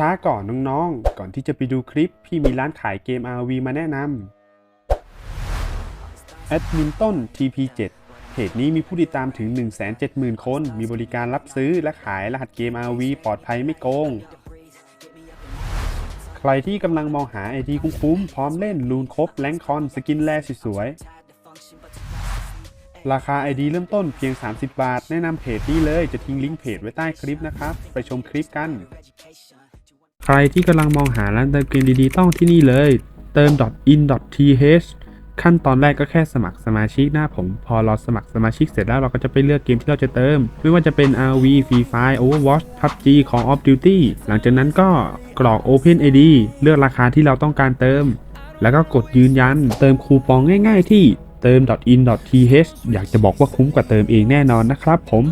ช้าก่อนน้องๆ ก่อนที่จะไปดูคลิป พี่มีร้านขายเกม RV มาแนะนำแอดมินต้น TP7 เพจนี้มีผู้ติดตามถึง 170,000 คน มีบริการรับซื้อและขายรหัสเกม RV ปลอดภัยไม่โกง ใครที่กำลังมองหาไอดีคุ้มๆ พร้อมเล่นลูนครบแรงคอนสกินแร่สวยๆ ราคา ID เริ่มต้นเพียง 30 บาท แนะนำเพจนี้เลยจะทิ้งลิงก์เพจไว้ใต้คลิปนะครับ ไปชมคลิปกัน ใครที่กำลังมองหาร้านเติมเกมดีๆ ต้องที่นี่เลย เติม .in.th ขั้นตอนแรกก็แค่สมัครสมาชิกหน้าผม พอเราสมัครสมาชิกเสร็จแล้วเราก็จะไปเลือกเกมที่เราจะเติม ไม่ว่าจะเป็น RV Free Fire Overwatch PUBG Call of Duty หลังจากนั้นก็กรอก Open ID เลือกราคาที่เราต้องการเติม แล้วก็กดยืนยัน เติมคูปองง่าย ๆ ที่เติม .in.th อยากจะบอกว่าคุ้มกว่าเติมเองแน่นอนนะครับผม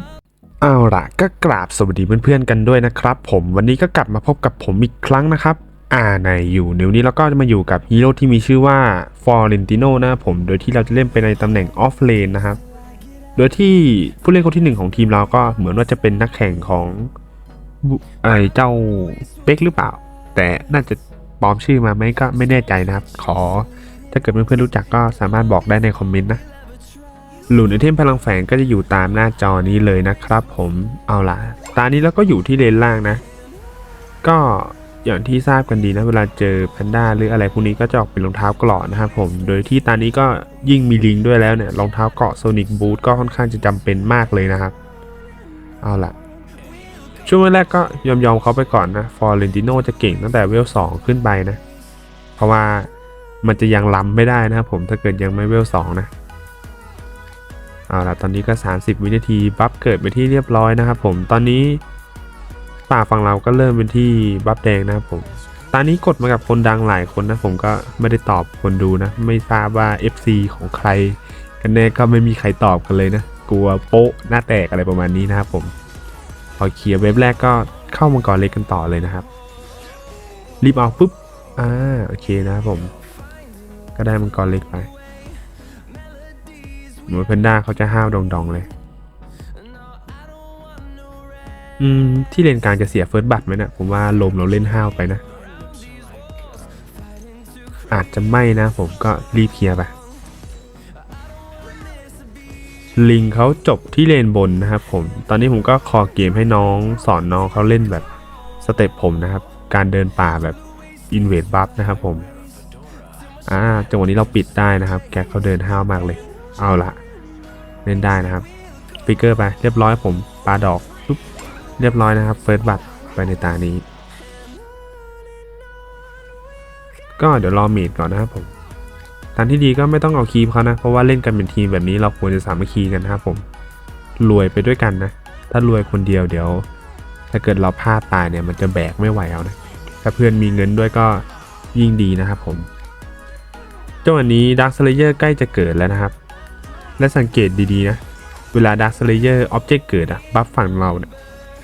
เอาล่ะก็กราบสวัสดีเพื่อนๆกันด้วยนะครับ ผมวันนี้ก็กลับมาพบกับผมอีกครั้งนะครับ อ่าในอยู่นิวนี้เราก็จะมาอยู่กับฮีโร่ที่มีชื่อว่าฟอร์เรนติโนนะผมโดยที่เราจะเล่นไปในตำแหน่งออฟเลนนะครับ โดยที่ผู้เล่นคนที่หนึ่งของทีมเราก็เหมือนว่าจะเป็นนักแข่งของไอเจ้าเป็กหรือเปล่า แต่น่าจะปลอมชื่อมาไหมก็ไม่แน่ใจนะครับ ขอถ้าเกิดเพื่อนๆรู้จักก็สามารถบอกได้ในคอมเมนต์นะ หลุนไอเทมพลังแฝงก็จะอยู่ตามหน้าจอนี้เลยนะครับ ผมเอาล่ะ ตานี้เราก็อยู่ที่เลนล่างนะ ก็อย่างที่ทราบกันดีนะเวลาเจอแพนด้าหรืออะไรพวกนี้ก็จะออกเป็นรองเท้าเกราะนะครับผม โดยที่ตานี้ก็ยิ่งมีลิงด้วยแล้วเนี่ยรองเท้าเกราะโซนิกบูทก็ค่อนข้างจะจำเป็นมากเลยนะครับ เอาล่ะ ช่วงแรกก็ยอมยอมเขาไปก่อนนะฟอร์เรนติโนจะเก่งตั้งแต่เวล2ขึ้นไปนะ เพราะว่ามันจะยังล้ำไม่ได้นะครับผมถ้าเกิดยังไม่เวล2นะ เอาละตอนนี้ก็ 30 วินาทีบัฟเกิดไปที่เรียบร้อยนะครับผมตอนนี้ป่าฝั่งเราก็เริ่มเป็นที่บัฟแดงนะครับผมตอนนี้กดมากับคนดังหลายคนนะผมก็ไม่ได้ตอบคนดูนะ ไม่ทราบว่า FC ของใคร กันแน่ก็ไม่มีใครตอบกันเลยนะ กลัวโป๊ะหน้าแตกอะไรประมาณนี้นะครับผมพอเคลียร์เว็บแรกก็เข้ามังกรเล็กกันต่อเลยนะครับ รีบเอาปุ๊บอ่าโอเคนะครับผม ก็ได้มังกรเล็กไป หนูเพนด้าเขาจะห้าวดองๆเลย อืม ที่เลนกลางจะเสียเฟิร์สบัตไหมนะี่ยผมว่าลมเราเล่นห้าวไปนะ อาจจะไม่นะ ผมก็รีบเคลียร์ไป ลิงเขาจบที่เลนบนนะครับผม ตอนนี้ผมก็คอเกมให้น้องสอนน้องเขาเล่นแบบสเต็ปผมนะครับ การเดินป่าแบบอินเวดบัฟนะครับผม อ่า จังหวะนี้เราปิดได้นะครับ แกเขาเดินห้าวมากเลย เอาละเล่นได้นะครับฟิกเกอร์ไปเรียบร้อยผมปลาดอกปุ๊บเรียบร้อยนะครับเฟิร์สบัตไปในตานี้ ก็เดี๋ยวรอเมดก่อนนะครับผมทางที่ดีก็ไม่ต้องเอาคีมเขานะ เพราะว่าเล่นกันเป็นทีมแบบนี้เราควรจะสามัคคีกันนะครับผมรวยไปด้วยกันนะ ถ้ารวยคนเดียวเดี๋ยว ถ้าเกิดเราพลาดตายเนี่ยมันจะแบกไม่ไหวเอานะถ้าเพื่อนมีเงินด้วยก็ยิ่งดีนะครับผมจังหวะนี้ดักสเลเยอร์ใกล้จะเกิดแล้วนะครับ และสังเกตดีๆนะ เวลาดักสเลเยอร์ออบเจกต์เกิดอะบัฟฝั่งเราเนี่ย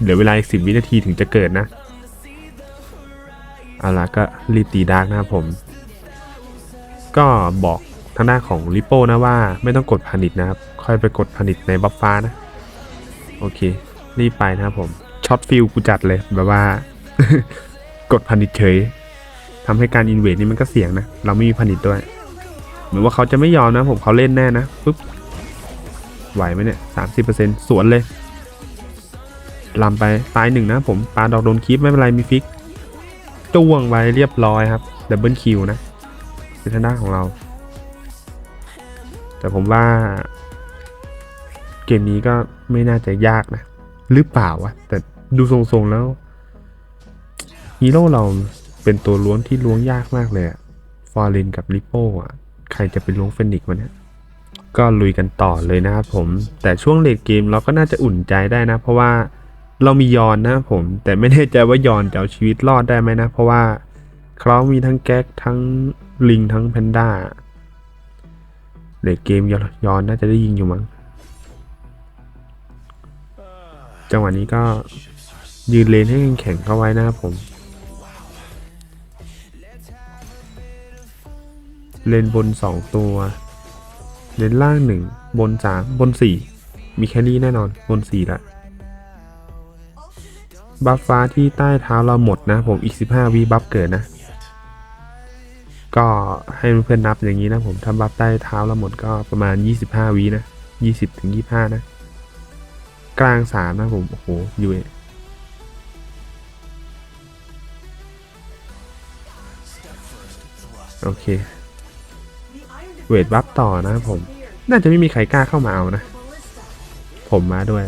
เหลือเวลาอีกสิวินาทีถึงจะเกิดนะ เอาละก็รีบตีดาร์กนะครับผม ก็บอกทางด้านของริโป้นะว่าไม่ต้องกดพานิชนะครับ ค่อยไปกดพานิชในบัฟฟ้านะ โอเค รีบไปนะครับผมช็อตฟิลกูจัดเลยแบบว่า กดพานิชเฉยทำให้การอินเวดนี่มันก็เสี่ยงนะ เราไม่มีพานิชด้วย เหมือนว่าเขาจะไม่ยอมนะผมเขาเล่นแน่นะปุ๊บ ไหวไหมเนี่ยสามสิบเปอร์เซ็นต์สวนเลยลำไปตายหนึ่งนะผมปาดอกโดนคีปไม่เป็นไรมีฟิกจ้วงไว้เรียบร้อยครับดับเบิลคิวนะเป็นทางด้านของเรา แต่ผมว่า เกมนี้ก็ไม่น่าจะยากนะ หรือเปล่าวะ แต่ดูทรงๆแล้วฮีโร่เราเป็นตัวล้วงที่ล้วงยากมากเลยอะฟอร์เรนกับลิโป้อะใครจะเป็นล้วงเฟนิกซ์วะเนี่ย ก็ลุยกันต่อเลยนะครับผม แต่ช่วงเลดเกมเราก็น่าจะอุ่นใจได้นะ เพราะว่าเรามียอนนะครับผม แต่ไม่แน่ใจว่ายอนจะเอาชีวิตรอดได้ไหมนะ เพราะว่าเขามีทั้งแก๊กทั้งลิงทั้งแพนด้าเลดเกมยอนน่าจะได้ยิงอยู่มั้งจังหวะนี้ก็ยืนเลนให้แข็งเข้าไว้นะครับผม เลนบน 2 ตัว เลนล่าง1บน3บน4มีแครี่แน่นอนบน4ละบัฟฟ้าที่ใต้เท้าเราหมดนะ ผมอีก 15วิบัฟเกิดนะ ก็ให้เพื่อนนับอย่างนี้นะผมถ้าบัฟใต้เท้าเราหมดก็ประมาณ 25วินะ20ถึง25 นะ กลาง3นะผม โอ้โหอยูเอโอเค เวทบัฟต่อนะผม น่าจะไม่มีใครกล้าเข้ามาเอานะ ผมมาด้วย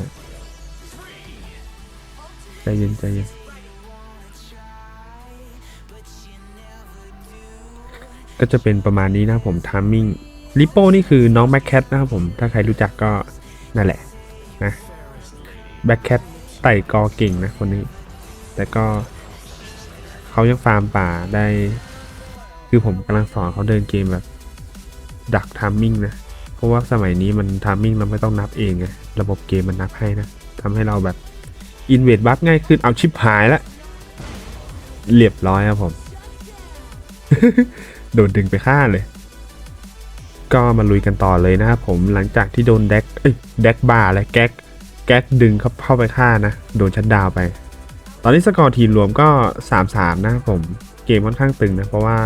ใจเย็นใจเย็นก็จะเป็นประมาณนี้นะผมทามมิ่งลิปโป้นี่คือน้องแบ็คแคทนะครับผม ถ้าใครรู้จักก็นั่นแหละนะแบ็คแคทไต่กอเก่งนะคนนี้ แต่ก็เขายังฟาร์มป่าได้ คือผมกำลังสอนเขาเดินเกมแบบ ดักทามมิ่งนะ เพราะว่าสมัยนี้มันทามมิ่งเราไม่ต้องนับเองไง ระบบเกมมันนับให้นะทำให้เราแบบอินเวดบัฟง่ายขึ้น เอาชิปหายละ เรียบร้อยครับผม โดนดึงไปฆ่าเลย ก็มาลุยกันต่อเลยนะครับผม หลังจากที่โดนแดกเอ้ยแดกบาและแก๊ก แก๊กดึงเข้าเข้าไปฆ่านะ โดนชัดดาวไป ตอนนี้สกอร์ทีมรวมก็ 3-3 นะครับผม เกมค่อนข้างตึงนะ เพราะว่า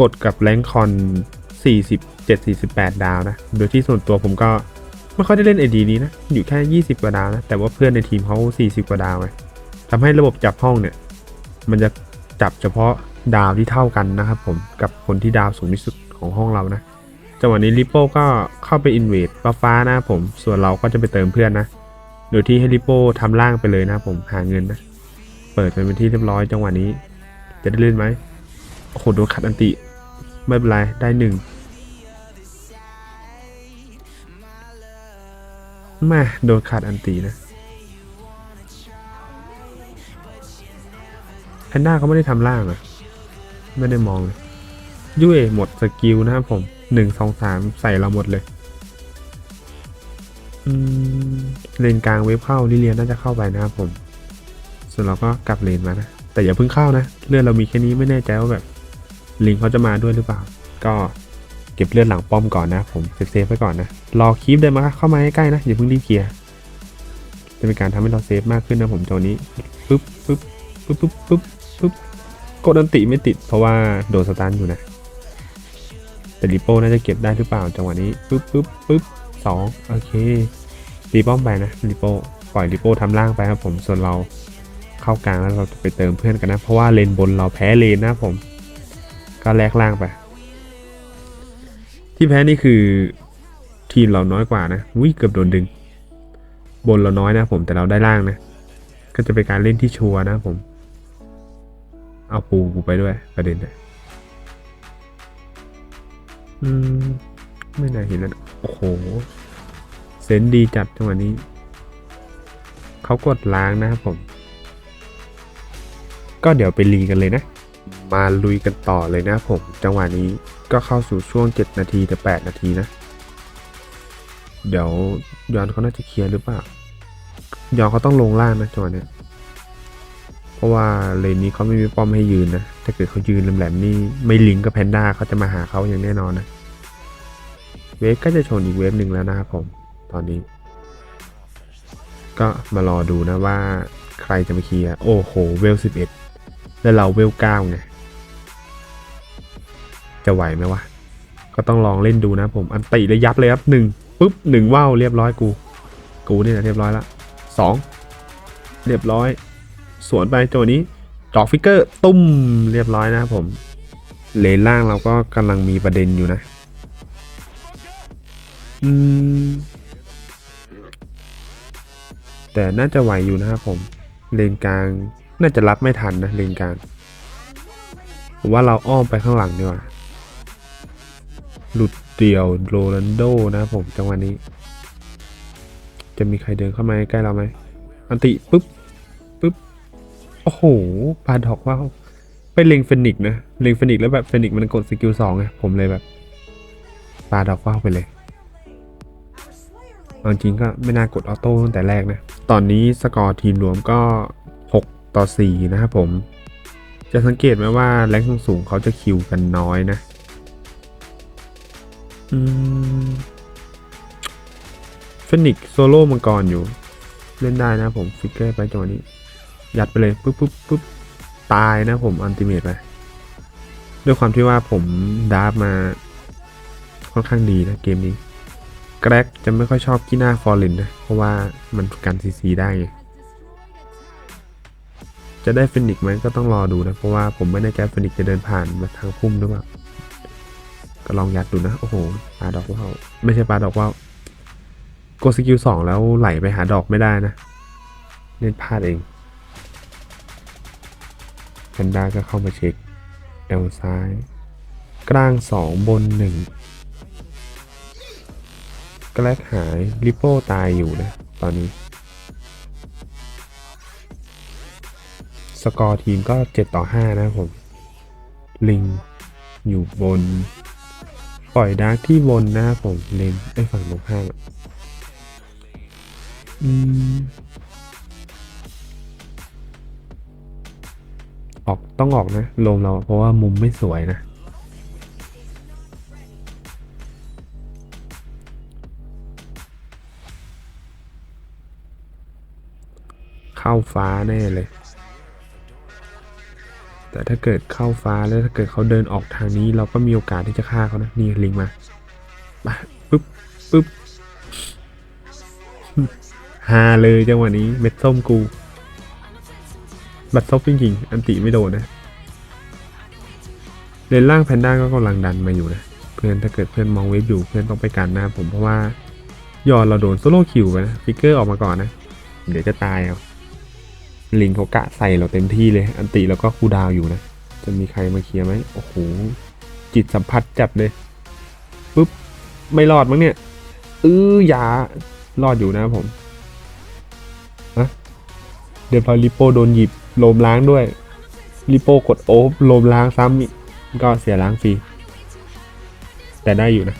กดกับแรงคอน 47 48 ดาวนะ โดยที่ส่วนตัวผมก็ไม่ค่อยได้เล่น AD นี้นะ อยู่แค่ 20 กว่าดาวนะ แต่ว่าเพื่อนในทีมเขา 40 กว่าดาวไงทำให้ระบบจับห้องเนี่ย มันจะจับเฉพาะดาวที่เท่ากันนะครับผม กับคนที่ดาวสูงที่สุดของห้องเรานะ จังหวะนี้ลิปโป้ก็เข้าไปอินเวดฟ้าฟ้านะผม ส่วนเราก็จะไปเติมเพื่อนนะ โดยที่ให้ลิปโป้ทำล่างไปเลยนะผมหาเงินนะ เปิดเป็นที่เรียบร้อยจังหวะนี้ จะได้เล่นไหมโอ้โหโดนขัดอันติไม่เป็นไรได้หนึ่ง ม่โดนขาดอันตีนะแพนด้าเขาไม่ได้ทำล่างอะไม่ได้มองเลยยุ้ยหมดสกิลนะครับผมหนึ่งสองสามใส่เราหมดเลยอืมเลนกลางเวฟเข้าลิเลียนน่าจะเข้าไปนะครับผม ส่วนเราก็กลับเลนมานะ แต่อย่าเพิ่งเข้านะ เลือดเรามีแค่นี้ไม่แน่ใจว่าแบบ ลิงเขาจะมาด้วยหรือเปล่า ก็เก็บเลือดหลังป้อมก่อนนะ ผมเซฟๆไว้ก่อนนะ รอคีปเดินมาเข้ามาใใกล้ๆนะ อย่าเพิ่งรีบเคลียร์จะเป็นการทำให้เราเซฟมากขึ้นนะผมตัวนี้ปึ๊บปึ๊บปึ๊บปึ๊บปึ๊บปึ๊บกดอันติไม่ติดเพราะว่าโดนสตันอยู่นะ แต่ริโป้น่าจะเก็บได้หรือเปล่าจังหวะนี้ปึ๊บปึ๊บปึ๊บสองโอเคตีป้อมไปนะริโป้ปล่อยริโป้ทำล่างไปครับผมส่วนเราเข้ากลางแล้วเราจะไปเติมเพื่อนกันนะ เพราะว่าเลนบนเราแพ้เลนนะผม ก็แลกล่างไป ที่แพ้นี่คือ ทีมเราน้อยกว่านะวิเกือบโดนดึง บนเราน้อยนะผมแต่เราได้ล่างนะ ก็จะเป็นการเล่นที่ชัวร์นะผม เอาปูกูไปด้วยประเด็นเลยอืม ไม่น่าเห็นแล้วนะโอ้โห เซนดีจัดจังหวะนี้ เขากดล้างนะครับผม ก็เดี๋ยวไปรีกันเลยนะ มาลุยกันต่อเลยนะผม จังหวะนี้ก็เข้าสู่ช่วง 7 นาทีแต่8นาทีนะ เดี๋ยวยอนเขาน่าจะเคลียร์หรือเปล่ายอนเขาต้องลงล่างนะจังหวะเนี้ยเพราะว่าเลนนี้เขาไม่มีป้อมให้ยืนนะ ถ้าเกิดเขายืนแหลมๆนี่ไม่ลิงกับแพนด้าเขาจะมาหาเขาอย่างแน่นอนนะ เวฟก็จะชนอีกเวฟหนึ่งแล้วนะครับผม ตอนนี้ ก็มารอดูนะว่าใครจะมาเคลียร์ โอ้โห เวล 11 แล้วเราเวล9ไง จะไหวไหมวะ ก็ต้องลองเล่นดูนะผม อันติเลยยับเลยครับหนึ่ง ปุ๊บหนึ่งว่าวเรียบร้อยกู กูนี่แหละเรียบร้อยละสองเรียบร้อย สวนไปตัวนี้ดอกฟิกเกอร์ตุ้มเรียบร้อยนะครับผม เลนล่างเราก็กำลังมีประเด็นอยู่นะ อืม แต่น่าจะไหวอยู่นะครับผม เลนกลางน่าจะรับไม่ทันนะเลนกลางผมว่าเราอ้อมไปข้างหลังดีกว่า หลุด เดี่ยวโรนันโดนะครับผมจังหวะนี้ จะมีใครเดินเข้ามาใกล้เราไหมอันติปุ๊บปุ๊บโอ้โหปาดอกว่าวไปเล็งเฟนิกนะเล็งเฟนิกแล้วแบบเฟนิกมันกดสกิลสองไงผมเลยแบบปาดอกว่าวไปเลยเอาจริงก็ไม่น่ากดออโต้ตั้งแต่แรกนะ ตอนนี้สกอร์ทีมรวมก็ 6 ต่อ 4 นะครับผม จะสังเกตไหมว่าแรงสูงเขาจะคิวกันน้อยนะ เฟนิกโซโล่มังกรอยู่ เล่นได้นะผมฟิกเกอร์ไปจังหวะนี้ ยัดไปเลยปุ๊บปุ๊บปุ๊บตายนะผมอันติเมตไป ด้วยความที่ว่าผมดาร์ฟมา ค่อนข้างดีนะเกมนี้ แกร็กจะไม่ค่อยชอบกี้หน้าฟอร์เรนนะ เพราะว่ามันกันซีซีได้ไงจะได้ฟินิกซ์ไหมก็ต้องรอดูนะ เพราะว่าผมไม่แน่ใจฟินิกซ์จะเดินผ่านมาทางพุ่มหรือเปล่า ก็ลองยัดดูนะ โอ้โหปลาดอกว่าวไม่ใช่ปลาดอกว่าวกดสกิลสองแล้วไหลไปหาดอกไม่ได้นะเล่นพลาดเองแพนด้าก็เข้ามาเช็คเอลซ้าย กลางสองบนหนึ่งแกลกหายริปโป้ตายอยู่นะ ตอนนี้ สกอร์ทีมก็ 7 ต่อ 5 นะผม ลิงอยู่บน ปล่อยดาร์กที่บนนะครับผมเลนไอ้ฝั่งตรงข้ามอะอืมออกต้องออกนะลมเราเพราะว่ามุมไม่สวยนะ เข้าฟ้าแน่เลย แต่ถ้าเกิดเข้าฟ้าแล้วถ้าเกิดเขาเดินออกทางนี้ เราก็มีโอกาสที่จะฆ่าเขานะ นี่ลิงมาปปึ๊บปึ๊บฮาเลยจังหวะนี้ เม็ดส้มกู บัตรซบจริงๆ อันติไม่โดนนะเลนล่างแพนด้าก็กำลังดันมาอยู่นะ เพื่อนถ้าเกิดเพื่อนมองเวฟอยู่เพื่อนต้องไปกันหน้าผมเพราะว่ายอนเราโดนโซโล่คิวไปนะฟิกเกอร์ออกมาก่อนนะ เดี๋ยวจะตายเอา ลิงเขากะใส่เราเต็มที่เลย อันติแล้วก็คูดาวอยู่นะ จะมีใครมาเคลียร์ไหมโอ้โห จิตสัมผัสจัดเลยปุ๊บ ไม่รอดมั้งเนี่ยเอออย่ารอดอยู่นะผมฮะเดี๋ยวพอลิโปโดนหยิบโลมล้างด้วยลิโปกดโอฟโลมล้างซ้ำก็เสียล้างฟรี แต่ได้อยู่นะ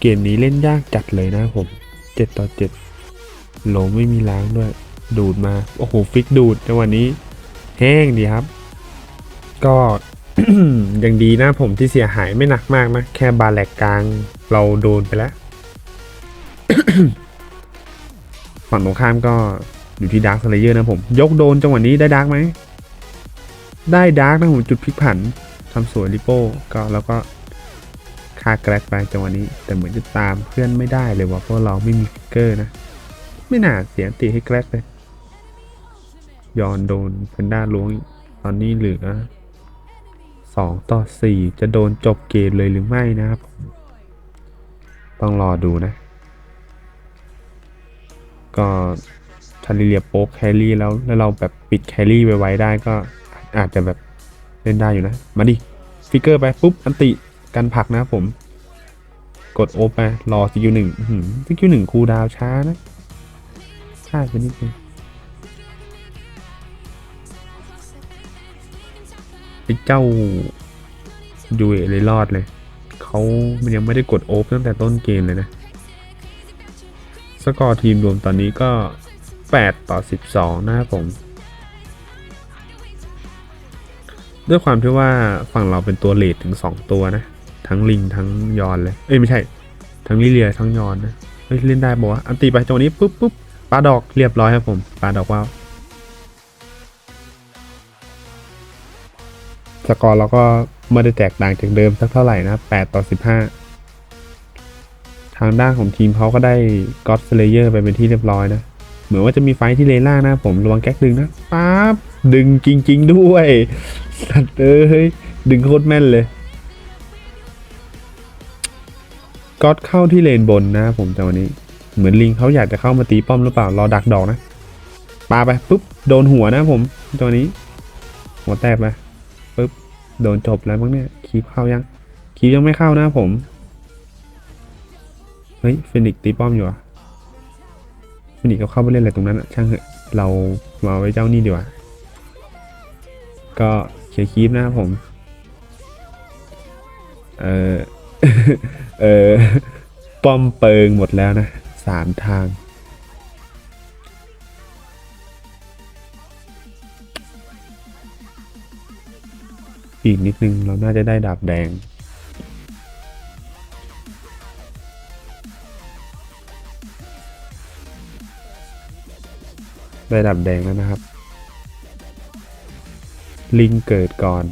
เกมนี้เล่นยากจัดเลยนะผม เจ็ดต่อเจ็ดหลไม่มีล้างด้วย ดูดมา โอ้โห ฟิกดูดจังหวะนี้ แห้งดีครับ ก็ยังดีนะผมที่เสียหายไม่หนักมากนะ แค่บาแหลกกลางเราโดนไปแล้วฝั่งตรงข้ามก็อยู่ที่ดาร์คสเลเยอร์นะผม ยกโดนจังหวะนี้ได้ดาร์กไหม ได้ดาร์กนะผมจุดพลิกผันทำสวยลิโป้ก็แล้วก็ ฆ่าแกร็กไปจังหวะนี้ แต่เหมือนจะตามเพื่อนไม่ได้เลยว่ะเพราะเราไม่มีฟิกเกอร์นะ ไม่น่าเสียตีให้แกร็กเลย ยอนโดนเพนด้าล้วงตอนนี้เหลือสองต่อสี่จะโดนจบเกมเลยหรือไม่นะครับ ต้องรอดูนะ ก็ทาริเลียโป๊กแครี่แล้วแล้วเราแบบปิดแครี่ไว้ๆได้ก็อาจจะแบบเล่นได้อยู่นะ มาดิ ฟิกเกอร์ไปปุ๊บ อันติ กันผักนะครับผม กดโอไปรอสกิลหนึ่งสกิลหนึ่งคูดาวช้านะพลาดไปนิดนึงไอ้เจ้าดูเอเลยรอดเลย เขามันยังไม่ได้กดโอฟตั้งแต่ต้นเกมเลยนะ สกอร์ทีมรวมตอนนี้ก็ 8 ต่อ 12 นะครับผม ด้วยความที่ว่าฝั่งเราเป็นตัวเลดถึง 2 ตัวนะ ทั้งลิงทั้งยอนเลย เอ้ยไม่ใช่ ทั้งลิเลียทั้งยอนนะเฮ้ยเล่นได้บอกว่าอันตีไปจังวะนี้ปุ๊บปุ๊บปลาดอกเรียบร้อยครับผมปลาดอกว้าวสกอร์เราก็ไม่ได้แตกต่างจากเดิมสักเท่าไหร่นะ 8 ต่อ 15 ทางด้านของทีมเขาก็ได้ก็อดสเลเยอร์ไปเป็นที่เรียบร้อยนะ เหมือนว่าจะมีไฟท์ที่เลล่านะผมระวังแก๊กดึงนะป๊าบดึงจริง ๆ ด้วย สัตว์เอ้ย ดึงโคตรแม่นเลย ก็อดเข้าที่เลนบนนะผมจังวะนี้ เหมือนลิงเขาอยากจะเข้ามาตีป้อมหรือเปล่ารอดักดอกนะปาไปปุ๊บโดนหัวนะผมจังวะนี้ หัวแตกไปปุ๊บโดนจบแล้วมั้งเนี่ยคีบเข้ายังคีบยังไม่เข้านะผมเฮ้ยฟินิกตีป้อมอยู่อะฟินิกซ์ก็เข้าไปเล่นอะไรตรงนั้นอะช่างเถอะเรามาไว้เจ้านี่ดีกว่าก็เคลียร์คีปนะครับผม เออ เออ ป้อมเปิงหมดแล้วนะสามทาง อีกนิดนึงเราน่าจะได้ดาบแดง ได้ดาบแดงแล้วนะครับ ลิงเกิดก่อน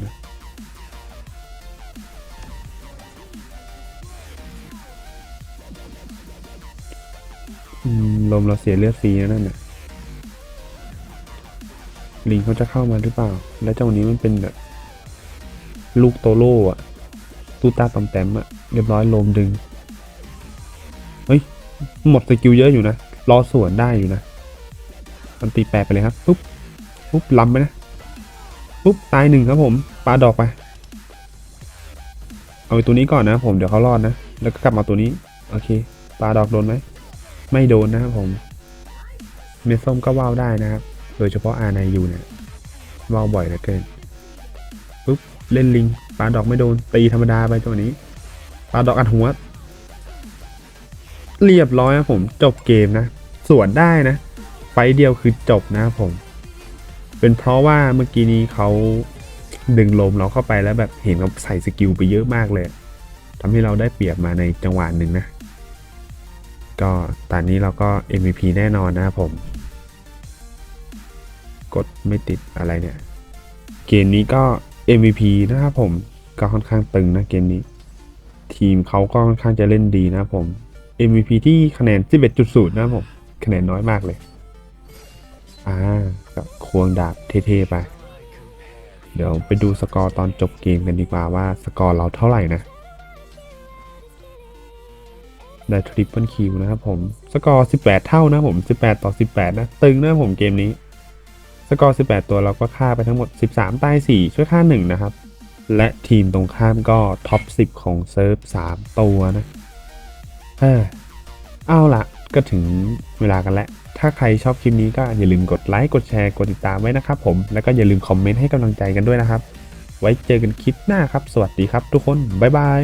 ลมเราเสียเลือดฟรีนะนั่นน่ะลิงเขาจะเข้ามาหรือเปล่า แล้วเจ้านี้มันเป็นแบบ ลูกโตโร่อะตูตาตอมแต้มอะเรียบร้อยลมดึง เฮ้ย หมดสกิลเยอะอยู่นะ รอสวนได้อยู่นะ มันตีแปดไปเลยครับ ปุ๊บ ปุ๊บล้ำไปนะ ปุ๊บ ตายหนึ่งครับผม ปลาดอกไป เอาไอ้ตัวนี้ก่อนนะผม เดี๋ยวเขารอดนะ แล้วก็กลับมาตัวนี้ โอเค ปลาดอกโดนไหม ไม่โดนนะครับผมเมดส้มก็ว่าวได้นะครับ โดยเฉพาะอานายูเนี่ยว่าวบ่อยเหลือเกินปุ๊บเล่นลิงปาดอกไม่โดนตีธรรมดาไปตัวนี้ปาดอกอัดหัว เรียบร้อยครับผมจบเกมนะ สวนได้นะ ไฟเดียวคือจบนะครับผม เป็นเพราะว่าเมื่อกี้นี้เขาดึงลมเราเข้าไปแล้วแบบเห็นเขาใส่สกิลไปเยอะมากเลยทำให้เราได้เปรียบมาในจังหวะหนึ่งนะ ก็ตอนนี้เราก็ MVP แน่นอนนะครับผม กดไม่ติดอะไรเนี่ย เกมนี้ก็ MVP นะครับผมก็ค่อนข้างตึงนะเกมนี้ ทีมเขาก็ค่อนข้างจะเล่นดีนะผม MVP ที่คะแนน 11.0 นะผม คะแนนน้อยมากเลย อ่ากับควงดาบเท่ๆไป เดี๋ยวไปดูสกอร์ตอนจบเกมกันดีกว่าว่าสกอร์เราเท่าไหร่นะ ได้ทริปเปิลคิวนะครับผม สกอร์ 18 เท่านะผม 18 ต่อ 18 นะ ตึงนะผมเกมนี้ สกอร์ 18 ตัวเราก็ฆ่าไปทั้งหมด 13 ตาย 4 ช่วยฆ่า 1 นะครับ และทีมตรงข้ามก็ท็อป 10 ของเซิร์ฟ 3 ตัวนะเออเอาละก็ถึงเวลากันแล้ว ถ้าใครชอบคลิปนี้ก็อย่าลืมกดไลค์ กดแชร์ กดติดตามไว้นะครับผม แล้วก็อย่าลืมคอมเมนต์ให้กำลังใจกันด้วยนะครับ ไว้เจอกันคลิปหน้าครับ สวัสดีครับทุกคน บ๊ายบาย